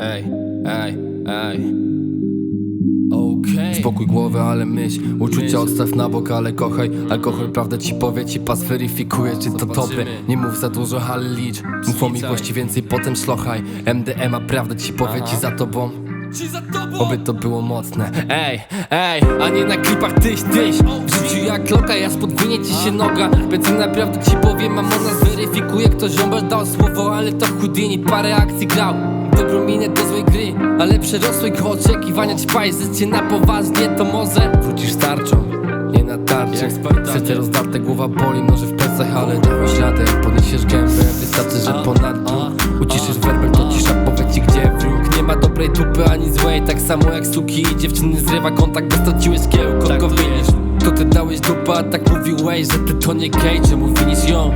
Ej, ej, ej. Spokój głowy, ale myśl. Uczucia odstaw na bok, ale kochaj. Alkohol prawdę ci powie, ci pas weryfikuje Czy to dobre, nie mów za dużo, ale licz. Mów o miłości więcej, potem szlochaj MDMA prawdę ci powie, ci za tobą? Oby to było mocne. Ej, ej, a nie na klipach tyś, tyś. W życiu jak loka, ja spodwinie ci się noga. Więcej naprawdę ci powiem, mam ona zweryfikuje. Kto ziombal dał słowo, ale to Houdini Parę akcji grał, dobrą minę do złej gry Ale przerosłego oczekiwania. Ćpaj Życie na poważnie, to może Wrócisz tarczą, nie na tarczy Serce rozdarte, głowa boli, noże w plecach Ale dałaś radę, podniesiesz gębę Wystarczy, że ponadto Uciszysz werbel, to cisza powie ci gdzie wróg. Nie ma dobrej dupy ani złej Tak samo jak suki. I dziewczyny zrywa kontakt Bo straciłeś kiełko, tak winisz? To ty dałeś dupę, a tak mówiłeś Że ty to nie gej, czemu winisz ją?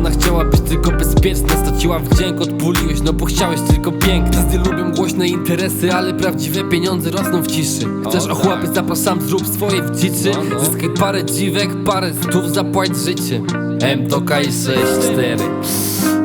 Ona chciała być tylko bezpieczna Straciła wdzięk, odpuliłeś, no bo chciałeś tylko piękne Gdy lubią głośne interesy, ale prawdziwe pieniądze rosną w ciszy. Chcesz ochłapy, zapraszam, zrób swoje w dziczy. Zyskaj parę dziwek, parę stów, zapłać życie. M to K i 6-4